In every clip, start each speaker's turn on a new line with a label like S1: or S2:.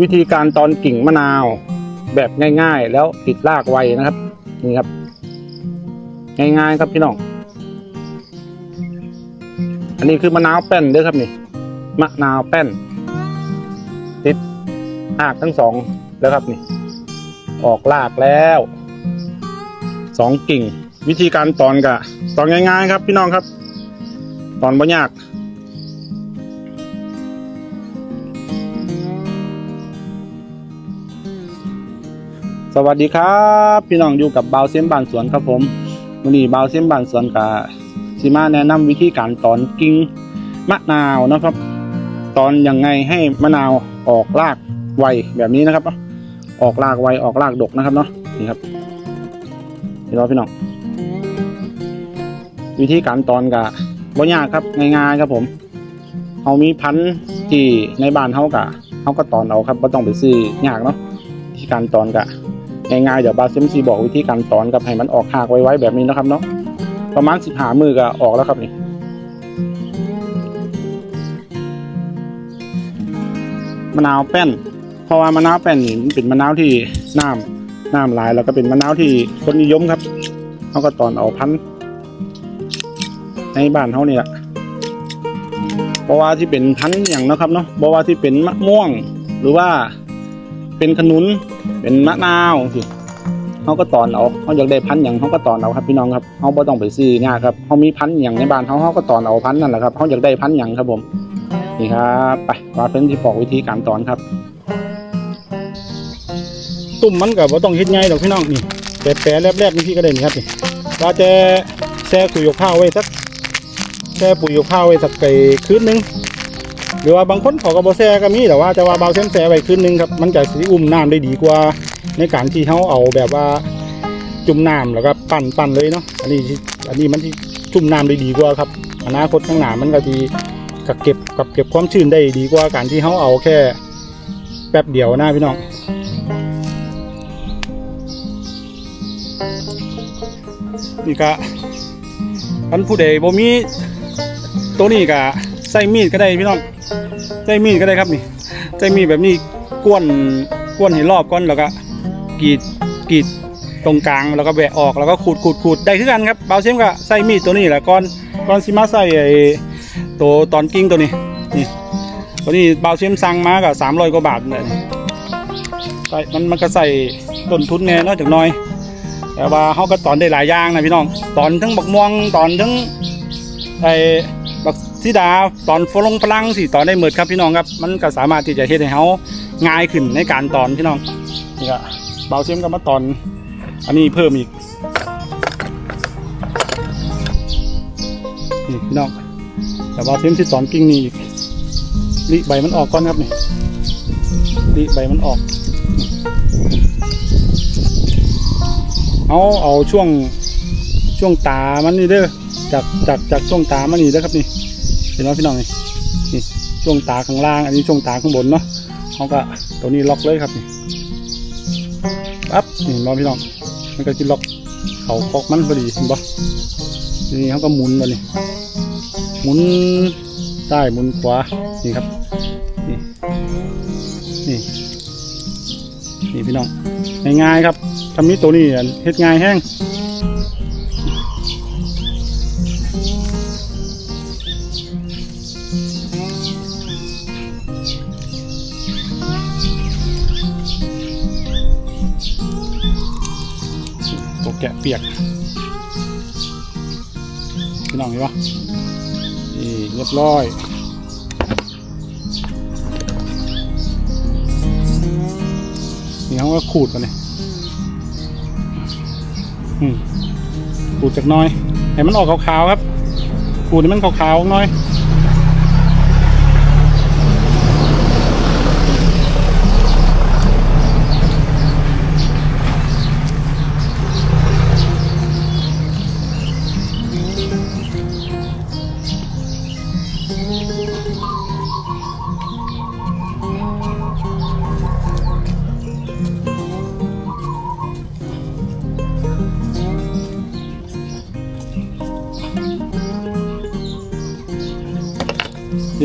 S1: วิธีการตอนกิ่งมะนาวแบบง่าย ๆ แล้วติดรากไวนะครับนี่ครับ ง่ายๆครับพี่น้องอันนี้คือมะนาวแป้นเด้อครับนี่มะนาวแป้น ติดรากทั้งสองแล้วครับนี่ ออกรากแล้วสองกิ่ง วิธีการตอนกะตอนง่าย ๆ ครับ พี่น้องครับ ตอนบ่ยาก สวัสดีครับ พี่น้องอยู่กับเบาเสียมบานสวนครับผมวันนี้เบาเสียมบานสวนกับสิมาแนะนำวิธีการตอนกิ่งมะนาวนะครับ ตอนยังไงให้มะนาวออกรากไวแบบนี้นะครับ ออกรากไวออกรากดกนะครับเนาะนี่ครับเห็นไหมพี่น้องวิธีการตอนกะบ่ยากครับง่ายๆครับผมเขามีพันธุ์ที่ในบ้านเขากะเขาก็ตอนเอาครับไม่ต้องไปซื้อยากเนาะวิธีการตอนกะ ง่ายๆเดี๋ยวบาเซมซีบอกวิธีการตอนกับให้มันออกหากไว้ๆแบบนี้นะครับเนาะประมาณสิบหามือก็ออกแล้วครับนี่มะนาวแป้น เพราะว่ามะนาวแป้นนี่เป็นมะนาวที่น้ำน้ำลายแล้วก็เป็นมะนาวที่คนนิยมครับเขาก็ตอนเอาพันธุ์ในบ้านเขานี่ยเพราะว่าที่เป็นพันธุ์อย่างนะครับเนาะเพราะว่าที่เป็นมะม่วงหรือว่า เป็นขนุน เป็นมะนาวสิเขาก็ตอนเอาเขาอยากได้พันธุ์อย่างเขาก็ตอนเอาครับพี่น้องครับเขาบ่ต้องไปซื้อยากครับเขามีพันธุ์อย่างในบ้านเขาเขาก็ตอนเอาพันธุ์นั่นแหละครับเขาอยากได้พันธุ์อย่างครับผมนี่ครับไปว่าเพิ่นที่บอกวิธีการตอนครับ ตุ่มมันกับว่าต้องเฮ็ดไงดอกพี่น้องนี่แปะแปะแลบๆนี่พี่ก็ได้นี่ครับนี่ว่าจะแช่ปุ๋ยหยกข้าวไว้สักแช่ปุ๋ยหยกข้าวไว้สักไก่คืนนึง หรือว่าบางคนเขาก็บ่แซ่ก็มีแต่ว่าจะว่าเบาเส้นแซ่ไว้คืนนึงครับมันจะสิอุ้มน้ำได้ดีกว่า ในการที่เขาเอาแบบว่าจุ่มน้ำแล้วก็ปั่นปั่นเลยเนาะอันนี้อันนี้มันที่จุ่มน้ำได้ดีกว่าครับอนาคตข้างหน้ามันก็ดีกับเก็บกับเก็บความชื้นได้ดีกว่าการที่เขาเอาแค่แป๊บเดียวนะพี่น้องนี่ก็อันผู้ใดบ่มีตัวนี้ก็ใส่มีดก็ได้พี่น้อง ใช้มีดก็ได้ครับนี่ใช้มีดแบบนี้ก้วนก้วนให้รอบก้อนแล้วก็กรีดกรีดตรงกลางแล้วก็แบะออกแล้วก็ขูดขูดขูดได้คือกันครับเบาเชมก็ใส่มีดตัวนี้แหละก่อนก่อนสิมาใส่ไอ้ตัวตอนกิ้งตัวนี้นี่ตัวนี้เบาเชมสั่งมาก็สามร้อยกว่าบาทเลยใส่มันมันก็ใส่ต้นทุนแน่นอกจากน้อย แต่ว่าเขาก็ตอนได้หลายอย่างนะพี่น้อง ตอนทั้งบักม่วงตอนทั้งไอ้ บักซีดาตอนฝรั่งฝรั่งสิตอนได้หมดครับพี่น้องครับ มันก็สามารถที่จะเฮ็ดให้เขาง่ายขึ้นในการตอนพี่น้องนี่ก็เบาเชมก็มาตอน อันนี้เพิ่มอีกนี่พี่น้องแต่เบาเชมที่ตอนกิ่งนี่อีกรีใบมันออกก่อนครับนี่รีใบมันออกเอาเอาช่วงช่วงตามันนี่เด้อจากจากจากช่วงตามันนี่นะครับนี่ เห็นไหมพี่น้องนี่นี่ช่วงตาข้างล่าง อันนี้ช่วงตาข้างบนเนาะเขาก็ตัวนี้ล็อกเลยครับนี่ปั๊บนี่เห็นไหมพี่น้องมันก็จะล็อกเขาคอกมันพอดีเห็นปะนี้เขาก็หมุนมานี่หมุนซ้ายหมุนขวานี่ครับนี่นี่นี่พี่น้องง่ายๆครับทำนี้ตัวนี้เฮ็ดง่ายแห้ง แกะเปียกพี่น้องเห็นปะนี่เรียบร้อยนี่เขาก็ขูดกันเลยอืมขูดจากน้อย ให้มันออกขาวๆครับขูดให้มันขาวๆน่อย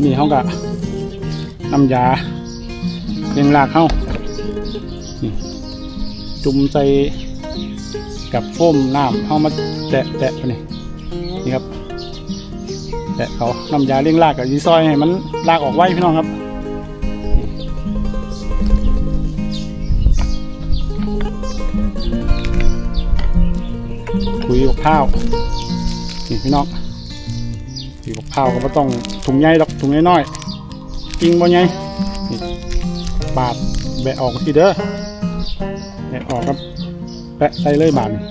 S1: ที่นี่เขาก็น้ำยาเลี้ยงรากเข้าจุ่มใส่กับโฟมน้ำเข้ามาแตะแตะไปนี่นี่ครับ แตะเขาน้ำยาเลี้ยงรากกับยีซอยให้มันรากออกไว้พี่น้องครับคุยกับข้าวนี่พี่น้องคุยกับข้าวก็ไม่ต้องถุงใหญ่ดอก ถุงน้อยๆจริงบ่ใหญ่นี่บาดแบะออกทีเด้อแบะออกครับแปะใส่เลยบาดนี่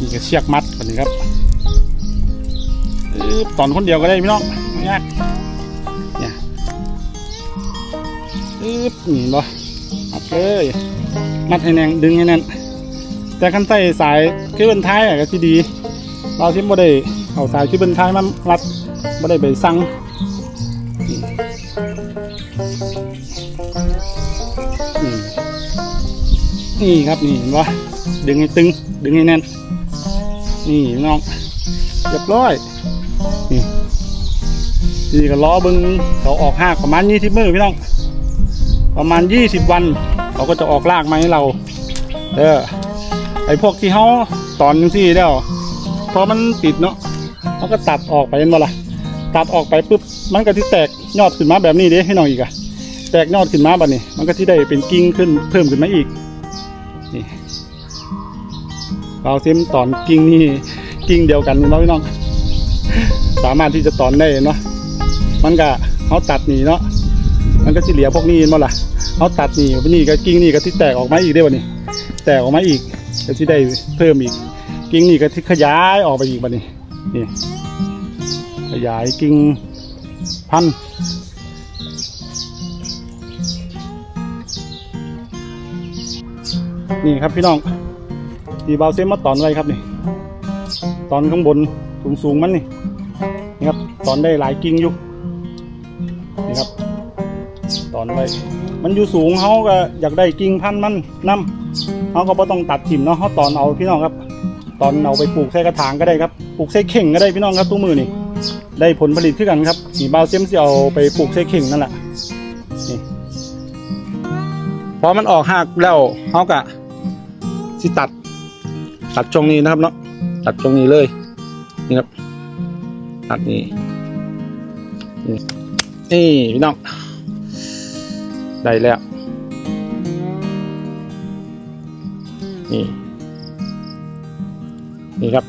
S1: นี่ก็เชือกมัดแบบนี้ครับ ตอนคนเดียวก็ได้พี่น้องไม่ยากเนี่ยอึ๊บนี่บ่มัดเลยมัดให้แน่นดึงให้แน่นแต่คันใส่สายคือเป็นท้ายอะก็ที่ดี เราที่บ่ได้เอาสายคือเป็นท้ายมามัดบ่ได้ไปสั่งนี่ครับนี่เห็นบ่ดึงให้ตึง ดึงให้แน่น นี่พี่น้องเรียบร้อย นี่นี่ก็ล้อบึงเขาออกหากประมาณยี่สิบมือพี่น้อง ประมาณยี่สิบวัน เขาก็จะออกรากมาให้เรา เออไอพวกที่เขาตอนนึงซี่แล้วพอมันติดเนาะเขาก็ตัดออกไปเห็นบ่ล่ะตัดออกไปปุ๊บมันก็ที่แตกยอดขึ้นมาแบบนี้เด้ให้น้องอีกอะแตกยอดขึ้นมาแบบนี้ มันก็ที่ได้เป็นกิ่งขึ้นเพิ่มขึ้นมาอีกนี่เราเซมตอนกิ่งนี่กิ่งเดียวกันเนาะพี่น้อง สามารถที่จะตอนได้เนาะมันก็เขาตัดหนีเนาะมันก็ที่เหลือพวกนี้มาล่ะเขาตัดหนีพวกนี้ก็กิ่งนี่ก็ที่แตกออกมาอีกได้วะนี่แตกออกมาอีกก็ที่ได้เพิ่มอีก กิ่งนี่ก็ที่ขยายออกไปอีกบัดนี้นี่ขยายกิ่งพันธุ์นี่ครับพี่น้องที่เบาเซมมาตอนไว้ครับนี่ ตอนข้างบนสูงสูงๆมันนี่นี่ ตอนได้หลายกิ่งอยู่นี่ครับ ตอนไว้มันอยู่สูงเขาก็อยากได้กิ่งพันธุ์มันนํเขาก็บ่ต้องตัดถิ่มเนาะเขาตอนเอาพี่น้องครับ ตอนเอาไปปลูกใส่กระถางก็ได้ครับปลูกใส่เข่งก็ได้พี่น้องครับตู้มือนี่ได้ผลผลิตขึ้นกันครับนี่บาวเซมสิเอาไปปลูกใส่เข่งนั่นแหละนี่พอมันออกหักแล้วเขาก็สิตัด ตัดช่วงนี้นะครับเนาะตัดช่วงนี้เลยนี่ครับตัดนี้ นี่พี่น้อง ได้แล้ว นี่ นี่ครับ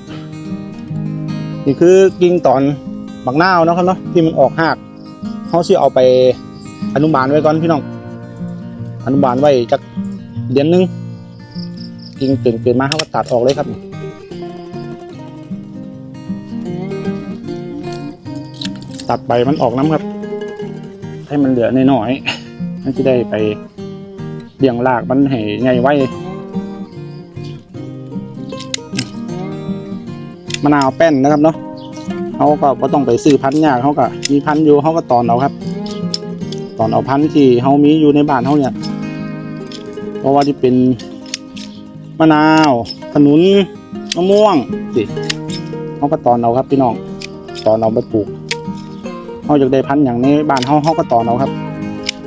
S1: นี่คือกิ่งตอนบักนาวเนาะครับเนาะที่มันออกหักเขาสิเอาไปอนุบาลไว้ก่อนพี่น้อง อนุบาลไว้จักเดือนนึงกิ่งเกินเกินมาเขาก็ตัดออกเลยครับ ตัดใบมันออกน้ำครับ ให้มันเหลือน้อยๆมันจะได้ไปเลี้ยงรากมันให้ใหญ่ไว้มะนาวแป้นนะครับเนาะเขาก็บ่ต้องไปซื้อพันธุ์ยากเขาก็มีพันธุ์อยู่เขาก็ตอนเอาครับ ตอนเอาพันธุ์ที่เขามีอยู่ในบ้านเขาเนี่ย เพราะว่าที่เป็นมะนาวขนุนมะม่วงสิเขาก็ตอนเอาครับพี่น้อง ตอนเอาไปปลูก เขาอยากได้พันธุ์อย่างในบ้านเขาเขาก็ตอนเอาครับ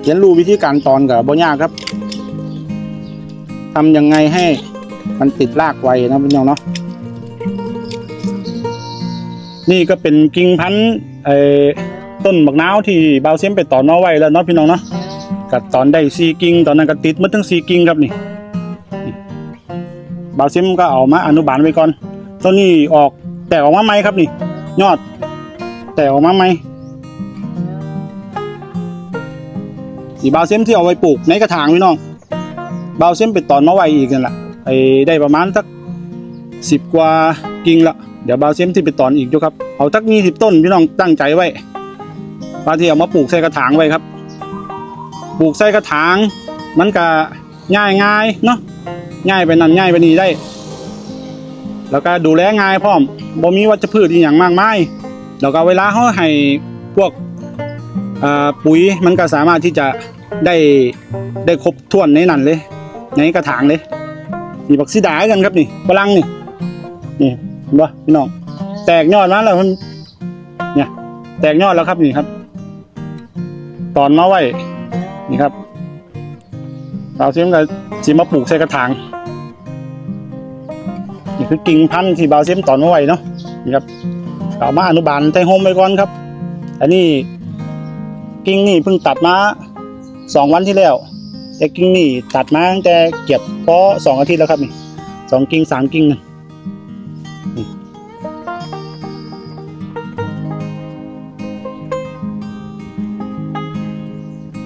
S1: เรียนรู้วิธีการตอนกับบ่ยากครับทำยังไงให้มันติดรากไวนะพี่น้องเนาะนี่ก็เป็นกิ่งพันธุ์ไอ้ต้นบักนาวที่บาวเซียมไปตอนอไว้แล้วเนาะพี่น้องเนาะกัตอนได้ซีกิ่งตอนนั้นก็ติดมาทั้งซีกิ่งครับนี่บาวเซียมก็เอามาอนุบาลไว้ก่อนต้นนี้ออกแตกออกมาไหมครับนี่ ยอด แตกออกมาไหม สีบาวเซมที่เอาไว้ปลูกในกระถางพี่น้องบาวเซียมไปตอนมาไว้อีกนั่นแหละไอ้ได้ประมาณสักสิบกว่ากิ่งละเดี๋ยวบาวเซมที่ไปตอนอีกอยู่ครับเอาทักยี่สิบต้นพี่น้องตั้งใจไว้บาที่เอามาปลูกใส่กระถางไว้ครับ ปลูกใส่กระถาง มันก็ง่ายง่ายเนาะง่ายไปนั่นง่ายไปนี่ได้ แล้วก็ดูแลง่ายพร้อมบ่มีวัชพืชอีหยังมากมายแล้วก็เวลาเขาให้พวกปุ๋ยมันก็สามารถที่จะ ได้ได้ครบถ้วนในนั้นเลย ในกระถางเลยนี่บักซีดากันครับนี่ฝรั่งนี่นี่เห็นปะพี่น้องแตกยอดมาแล้วมันเนี่ย แตกยอดแล้วครับนี่ครับ ตอนมาไว้นี่ครับเราเสียมกับสีมาปลูกใส่กระถางนี่คือกิ่งพันธุ์ที่บาวเสียมตอนมาไว้เนาะนี่ครับเอามาอนุบาลใต้โฮมไปก่อนครับ อันนี้กิ่งนี่เพิ่งตัดมา สองวันที่แล้ว แต่กิ่งนี่ตัดมาตั้งแต่เก็บเพราะสองอาทิตย์แล้วครับนี่สองกิ่งสามกิ่งนะนี่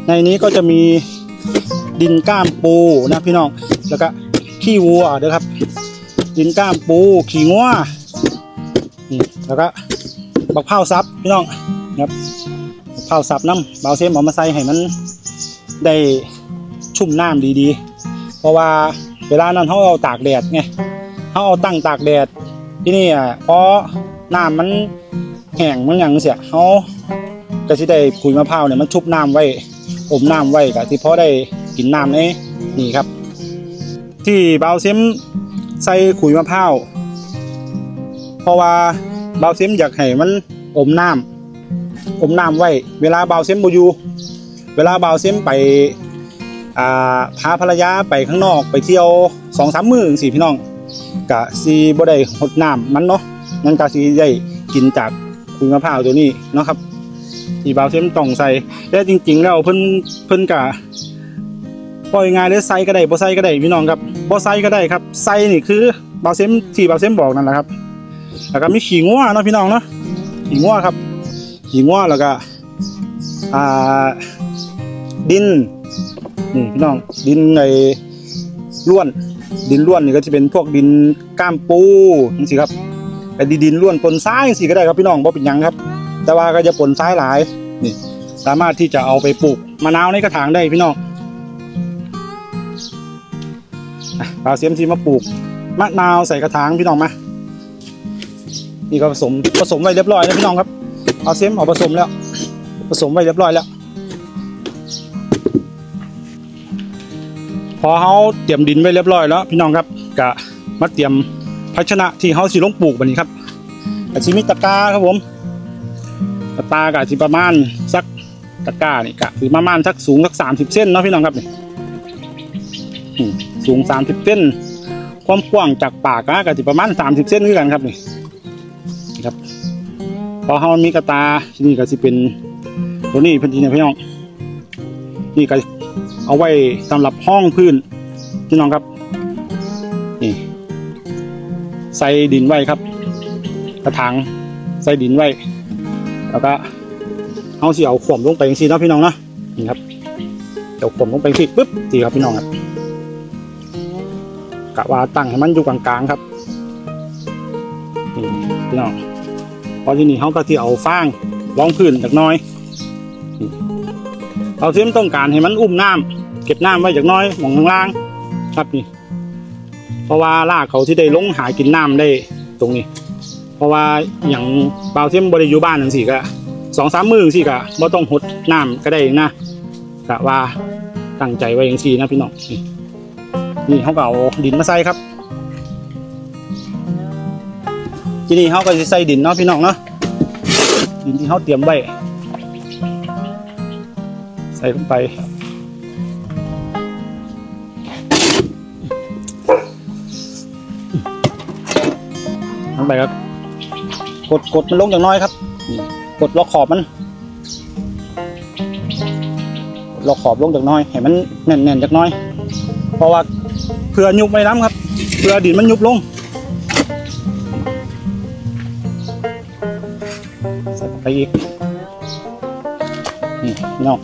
S1: ในนี้ก็จะมีดินก้ามปูนะพี่น้อง แล้วก็ขี้วัวเด้อครับ ดินก้ามปูขี้งัวนี่แล้วก็บักเผาซับพี่น้องครับเผาซับน้ำเบาเซมเอามาใส่ให้มัน ได้ชุ่มน้ำดีๆ เพราะว่าเวลานั้นเขาเอาตากแดดไงเขาเอาตั้งตากแดดที่นี่อะเพราะน้ำมันแห้งมันย่างเสียเขาก็สิได้ขุยมะพร้าวเนี่ยมันชุบน้ำไว้อมน้ำไว้ก็ที่พอได้กินน้ำในนี่ครับ ที่เบาเซมใส่ขุยมะพร้าวเพราะว่าเบาเซมอยากให้มันอมน้ำอมน้ำไว้ เวลาเบาเซมบอยู่ เวลาเบาเซมไปอ่าพาภรรยาไปข้างนอกไปเที่ยวสองสามมื้อจังซี่พี่น้องกะซีบ่ได้หดน้ำมันเนาะนั่นก็สิได้กินจากขุยมะพร้าวตัวนี้เนาะครับที่เบาเซมต้องใส่แต่จริง ๆ แล้วเพิ่นเพิ่นกะปล่อยง่ายเลยใส่ก็ได้บ่ใส่ก็ได้พี่น้องครับบ่ใส่ก็ได้ครับใส่นี่คือบ่าเซมที่บ่าเซมบอกนั่นแหละครับแล้วก็มีขี้งัวเนาะพี่น้องเนาะขี้งัวครับขี้งัวแล้วก็อ่า ดินนี่พี่น้องดินในล้วน ดินล้วนนี่ก็จะเป็นพวกดินก้ามปูจังซี่ครับแต่ดินล้วนปนทรายจังซี่ก็ได้ครับพี่น้องบ่เป็นยังครับ แต่ว่าก็จะปนทรายหลายนี่สามารถที่จะเอาไปปลูกมะนาวในกระถางได้พี่น้องเอาเสียมทีมาปลูกมะนาวใส่กระถางพี่น้องมานี่ก็ผสมผสมไว้เรียบร้อยแล้วพี่น้องครับ เอาเสียมเอาผสมแล้ว ผสมไว้เรียบร้อยแล้ว พอเขาเตรียมดินไว้เรียบร้อยแล้ว พี่น้องครับกะมาเตรียมภาชนะที่เขาสิลงปลูกบันนี้ครับกะสิมีตะกาครับผมตะกากะสิประมาณสักตะกานี่กะคือประมาณสักสูงสักสามสิบเส้นเนาะพี่น้องครับนี่อืมสูง30เส้น ความกว้างจากปากนะก็จะประมาณ30เส้นด้วยกันครับนี่ครับ พอเฮามีกระตาที่นี่ก็สิเป็นตัวนี้พื้นที่นี่พี่น้องนี่ก็ เอาไว้สำหรับห้องพื้นพี่น้องครับ นี่ ใส่ดินไว้ครับ กระถางใส่ดินไว้ แล้วก็เอาสิเอาขวมลงไปอย่างนี้นะพี่น้องนะนี่ครับเอาขวมลงไปสิปึ๊บสิครับพี่น้องครับกะว่าตั้งให้มันอยู่กลางๆครับนี่พี่น้องพอที่นี่เขาก็ที่เอาฟางรองพื้นจากน้อยเราเทียมต้องการให้มันอุ้มน้ำ เก็บน้ำไว้จากน้อยหมองข้างล่างครับนี่ เพราะว่าลากเขาที่ได้ลงหากินน้ำได้ตรงนี้ เพราะว่าอย่างเบาเทียมบริยูบ้านจังสี่ก็สองสามมือสี่ก็บ่ต้องหดน้ำก็ได้นะกะว่าตั้งใจไว้อย่างสี่นะพี่น้องนี่นี่เขาก็เอาดินมาใส่ครับทีนี้เขาก็จะใส่ดินเนาะพี่น้องเนาะดินที่เขาเตรียมไว้ ใส่ลงไป ลงไปครับ กดกดมันลงอย่างน้อยครับ กดล็อกขอบมัน ล็อกขอบลงจากน้อยให้มันแน่นๆจากน้อย เพราะว่าเพื่อยุบไม่น้ำครับ เพื่อดินมันยุบลงใส่ไปอีก นี่น้อง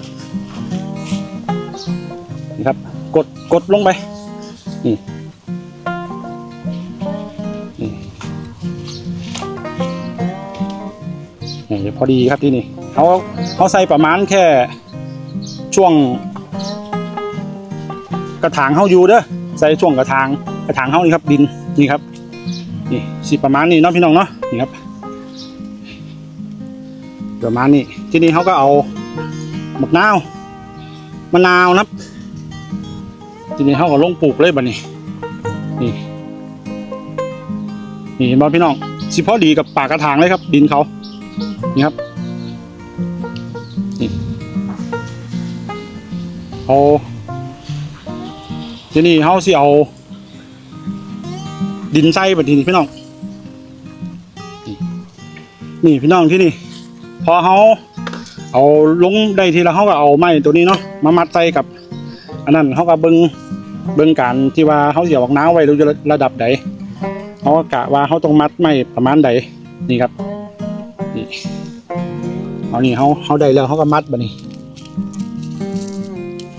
S1: นี่ครับ กดกดลงไป นี่ อดีครับที่นี่เขาเขาใส่ประมาณแค่ช่วง กระถางเฮาอยู่เด้อใส่ช่วงกระถางกระถางเฮานี่ครับดินนี่ครับนี่สิประมาณนี้เนาะพี่น้องเนาะนี่ครับ ประมาณนี้ที่นี้เขาก็เอาหมกนาวมะนาวนะครับ ที่นี้เขาก็ลงปลูกเลยบัดนี้นี่นี่เห็นบ่พี่น้องสิพอดีกับปากกระถางเลยครับ ดินเขา นี่ครับนี่เอาทีนี้เขาสิเอา ดินใส่บัดทีนี้พี่น้อง นี่พี่น้องที่นี่ พอเขาเอาลงได้ทีละเขาก็เอาไม้ตัวนี้เนาะมามัดใส่กับ อันนั้นเขาก็เบิ้งเบิ้งการที่ว่าเขาเสียออกน้ำไว้ดูระดับใดเขาก็กะว่าเขาต้องมัดไม้ประมาณใดนี่ครับนี่ เอานี่เขาเขาได้แล้วเขาก็มัดบะนี่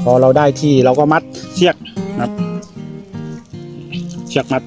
S1: พอเราได้ที่เราก็มัดเชือกนะครับเชือกมัด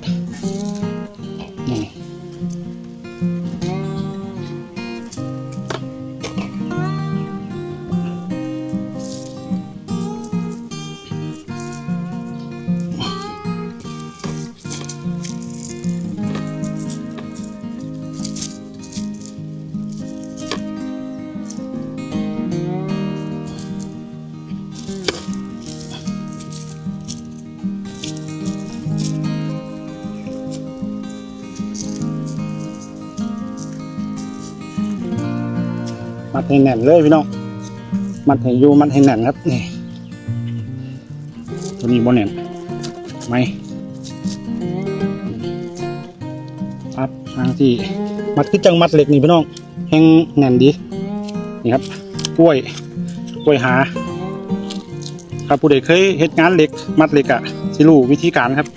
S1: มัดให้แน่นเลยพี่น้องมัดให้อยู่มัดให้แน่นครับนี่ตัวนี้บนแน่นไหมครับทางที่มัดคือจังมัดเหล็กนี่พี่น้องแห้งแน่นดีนี่ครับกล้วยกล้วยหา ครับผู้ใดเคยเฮ็ดงานเหล็ก มัดเหล็กอะสิรู้วิธีการครับ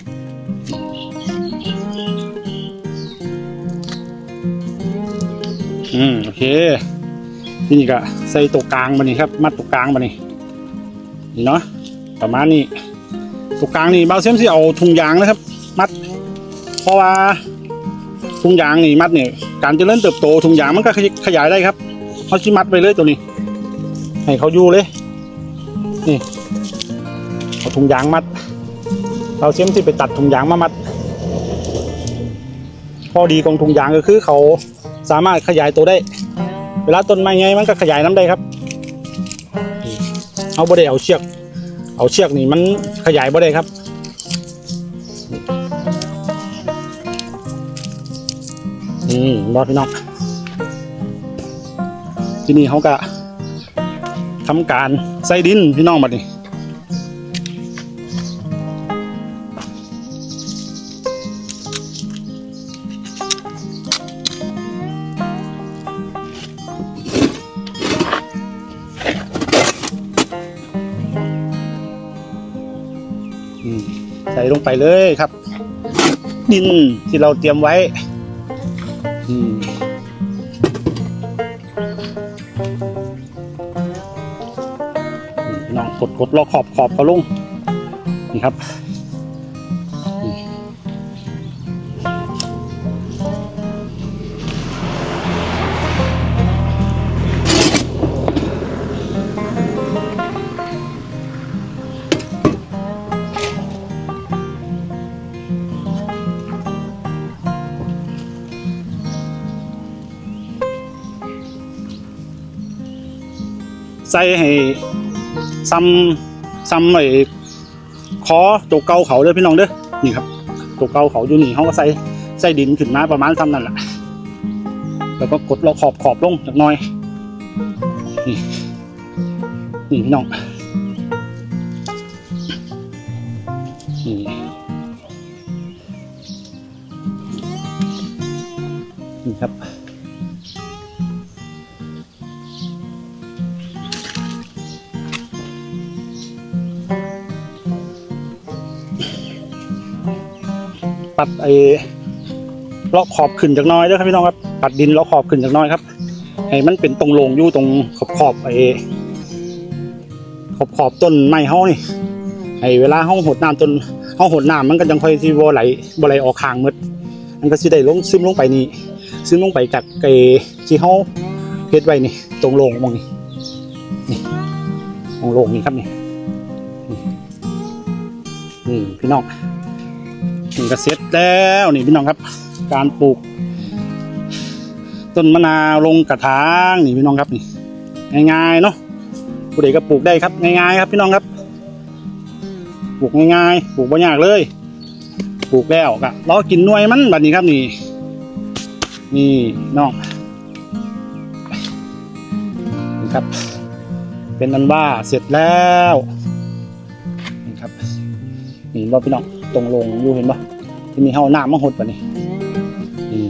S1: อืมโอเค ที่นี่ก็ใส่ตัวกลางมานี่ครับ มัดตัวกลางมานี่นี่เนาะประมาณนี้ตัวกลางนี่เบาเซมสิเอาถุงยางนะครับ มัด เพราะว่าถุงยางนี่มัดเนี่ยการจะเริญเติบโตถุงยางมันก็ขยายได้ครับเขาชิมัดไปเลยตัวนี้ ให้เขาอยู่เลยนี่เอาถุงยางมัด เราเซมสิไปตัดถุงยางมามัด ข้อดีของถุงยางก็คือเขาสามารถขยายตัวได้ วลาต้นไม้ไงมันก็ขยายน้ำได้ครับเอาบ่ได้เอาเชือก เอาเชือกนี่มันขยายบ่ได้ครับนี่บอสพี่น้องที่นี่เขาก็ทำการใส่ดินพี่น้องบัดนี้ อืมใส่ลงไปเลยครับ ดินที่เราเตรียมไว้ อืมน้องกดกดรอขอบขอบเขาลงนี่ครับ ใส่ให้ซ้ำซ้ำไอ้คอตัวเก่าเขาเด้อพี่น้องเด้อนี่ครับตัวเก่าเขาอยู่นี่เขาก็ใส่ใส่ดินขึ้นมาประมาณซ้ำนั่นแหละแล้วก็กดเราขอบขอบลงจักหน่อยนี่นี่พี่น้อง ปัดไอ้เลาะขอบขึ้นจากน้อยเด้อครับพี่น้องครับ ปัดดินเลาะขอบขึ้นจากน้อยครับให้มันเป็นตรงลงอยู่ตรงขอบขอบไอ้ขอบขอบต้นไม้เฮานี่ให้เวลาเฮาหดน้ำต้นเฮาหดน้ำมันก็ยังค่อยสิบ่ไหลบ่ไหลออกข้างหมดมันก็สิได้ลงซึมลงไปนี่ซึมลงไปจากไอ้ที่เฮาเฮ็ดไว้นี่ ตรงลงมองนี่นี่ตรงโลงนี่ครับนี่นี่พี่น้อง นี่ก็เสร็จแล้วนี่พี่น้องครับ การปลูก ต้นมะนาวลงกระถางนี่พี่น้องครับนี่ง่ายๆเนาะผู้ใดก็ปลูกได้ครับง่ายๆครับพี่น้องครับปลูกง่ายๆปลูกบ่ยากเลยปลูกแล้วก็รอกินหน่วยมันแบบนี้ครับนี่นี่น้องนี่ครับ เป็นนันว่าเสร็จแล้วนี่ครับนี่บ่พี่น้อง ตรงลงอยู่เห็นปะที่มีเฮาน้ำมาหดปะนี่นี่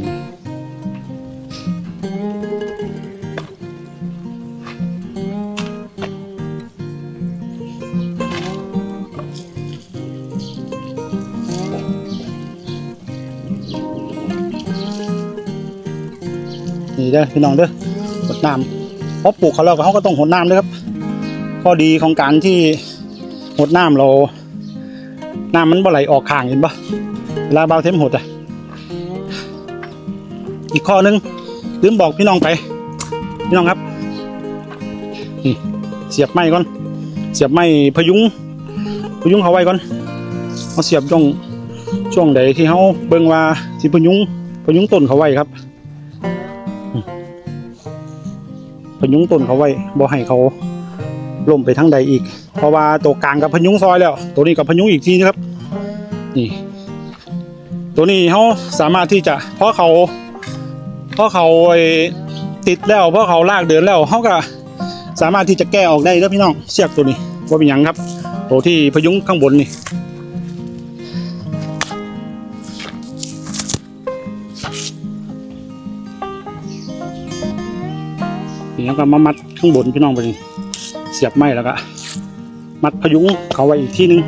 S1: นี่เด้อพี่น้องเด้อหดน้ำเพราะปลูกเขาแล้วก็เขาก็ต้องหดน้ำด้วยครับข้อดีของการที่หดน้ำเรา น้ำมันบ่ไหลออกข้างเห็นปะเวลาเบาเทมหดอะ อีกข้อนึงลืมบอกพี่น้องไป พี่น้องครับนี่เสียบไม้ก่อน เสียบไม้พยุง พยุงเขาไว้ก่อนเขาเสียบช่วงช่วงใดที่เขาเบิ่งว่าสิพยุงพยุงต้นเขาไว้ครับพยุงต้นเขาไว้บ่ให้เขาล่มไปทั้งใดอีก เพราะว่าตัวกลางกับพยุงซอยแล้ว ตัวนี้กับพยุงอีกทีนะครับ นี่ ตัวนี้เขาสามารถที่จะเพราะเขาเพราะเขาติดแล้วเพราะเขาลากเดินแล้วเขาก็สามารถที่จะแก้ออกได้แล้วพี่น้องเชือกตัวนี้ว่าเป็นยังครับ ตัวที่พยุงข้างบนนี่นี่แล้วก็มามัดข้างบนพี่น้องไปนี่เสียบไม้แล้วก็ มัดพยุงเขาไว้อีกที่นึง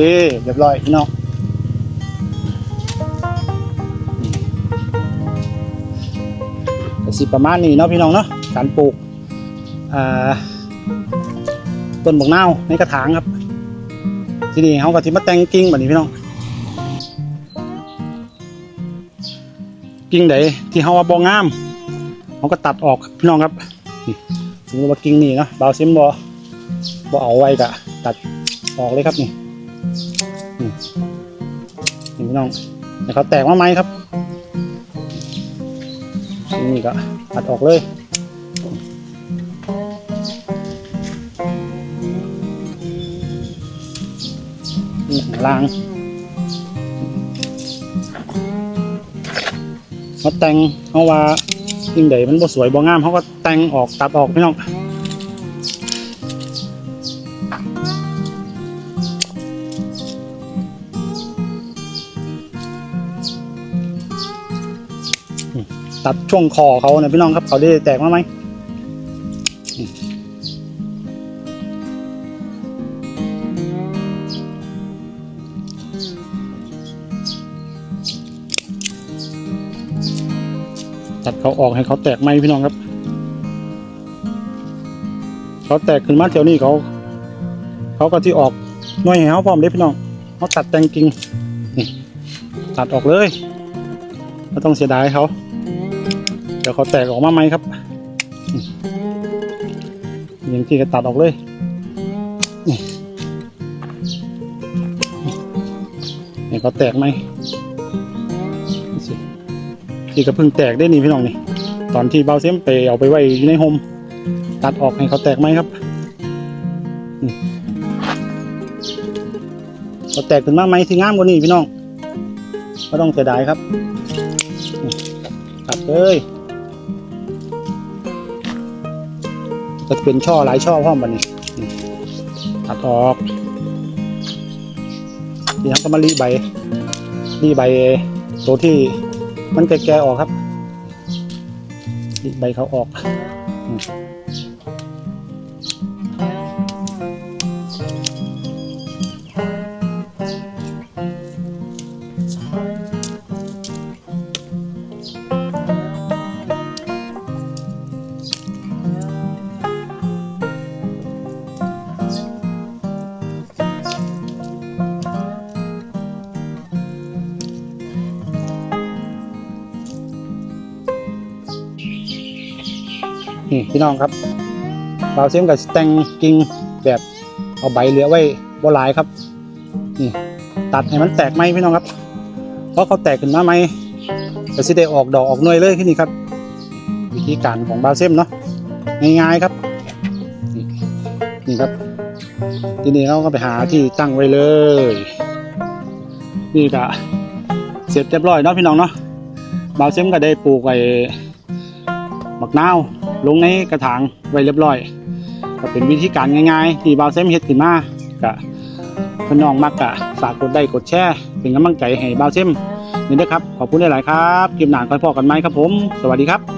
S1: เคเรียบร้อยพี่น้องสิประมาณนี้เนาะพี่น้องเนาะการปลูกต้นบกนาวในกระถางครับ ที่นี้เขาก็ที่มาแต่งกิ่งแบบนี้พี่น้องกิ่งไหนที่เขาว่าบองามเขาก็ตัดออกพี่น้องครับนี่สมมติว่ากิ่งนี่เนาะบาวซิมบอบอเอาไว้กะตัดออกเลยครับนี่ พี่น้องเดี๋ยวเขาแตกมาไหมครับนี่ก็ตัดออกเลยนี่ข้างเขาแต่งเขาว่ายิ่งใดมันบ่สวยบ่งามเขาก็แต่งออกตัดออกพี่น้อง ตัดช่วงคอเขาเนี่ยพี่น้องครับเขาได้แตกมาไหมตัดเขาออกให้เขาแตกไหมพี่น้องครับ เขาแตกขึ้นมาแถวนี้เขา เขาก็ที่ออกหน่วยให้เขาพร้อมเด้พี่น้องเขาตัดแตงกิ่งนี่ตัดออกเลยไม่ต้องเสียดายเขา ดี๋ยวเขาแตกออกมาไหมครับอย่างที่ก็ตัดออกเลยนี่นี่เขาแตกไหมที่ก็เพิ่งแตกได้นี่พี่น้องนี่ ตอนที่เบาเซมไปเอาไปไว้อยู่ในโฮมตัดออกให้เขาแตกไหมครับเขาแตกขึ้นมาไหมที่งามกว่านี้พี่น้องไม่ต้องเสียดายครับตัดเลย จะเป็นช่อหลายช่อพร้อมบันนี้อืมตัดออกทีนี้ก็มารีใบรีใบตัวที่มันแก่ๆออกครับรีใบเขาออก นี่พี่น้องครับบาวเซมกับแต่งกิ่งแบบเอาใบเหลือไว้บหลายครับนี่ตัดให้มันแตกไหมพี่น้องครับ เพราะเขาแตกขึ้นมาไหมก็สิได้ออกดอกออกหน่วยเลยที่นี่ครับ วิธีการของบาวเซมเนาะง่ายๆครับนี่นี่ครับ ทีนี้เราก็ไปหาที่ตั้งไว้เลย นี่ก็เสร็จเรียบร้อยเนาะพี่น้องเนาะบาวเซมก็ได้ปลูกไว้บักนาว ลงในกระถางไว้เรียบร้อยก็เป็นวิธีการง่ายๆ ที่บาวเซมเฮ็ดขึ้นมาก็พี่น้องมักกะฝากกดไลค์กดแชร์เป็นกำลังใจให้บาวเซมนี่นะครับ ขอบคุณหลายๆครับคลิปหน้าคอยพอกันไหมครับผม สวัสดีครับ